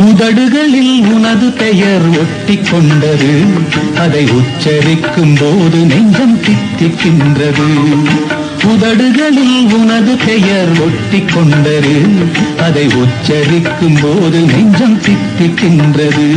உதடுகளில் உனது பெயர் ஒட்டி கொண்டது. அதை உச்சரிக்கும் போது நெஞ்சம் தித்திக்கின்றது. உதடுகளில் உனது பெயர் ஒட்டி கொண்டது. அதை உச்சரிக்கும் போது நெஞ்சம் தித்திக்கின்றது.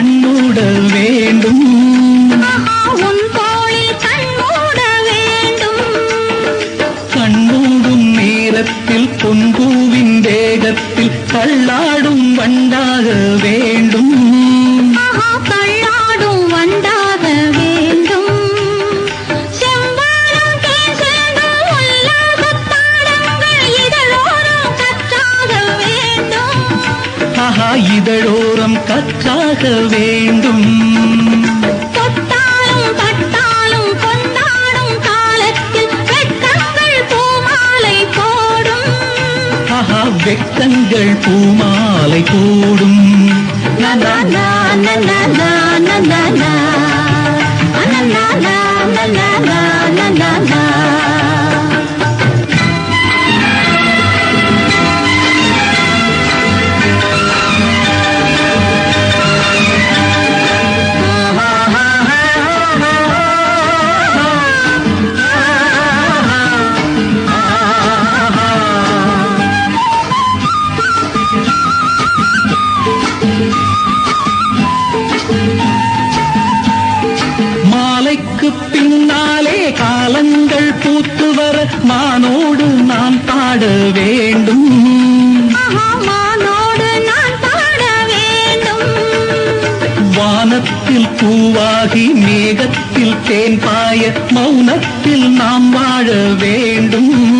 கண்ணூட வேண்டும். உன் தோளில் கண்மூட வேண்டும். கண்ணூடும் நேரத்தில் பொன்பூவின் வேகத்தில் தள்ளாடும் வண்டாக வேண்டும். ஆஹா இதழோரம் கற்றாக வேண்டும். தொட்டாலும் பட்டாலும் கொண்டாடும் காலத்தில் வெட்கங்கள் பூமாலை போடும். ஆஹா வெக்கங்கள் பூமாலை போடும். நா, நா, நா, நா, நா, நா, நா, நா, நா. ஆ, நா, நா, நா, நா, மானோடு நாம் பாட வேண்டும். மானோடு நான் பாட வேண்டும். வானத்தில் பூவாகி மேகத்தில் தேன் பாய மௌனத்தில் நாம் வாழ வேண்டும்.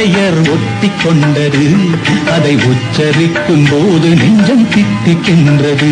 பெயர் ஒட்டி கொண்டது அதை உச்சரிக்கும் போது நெஞ்சம் தித்திக்கின்றது.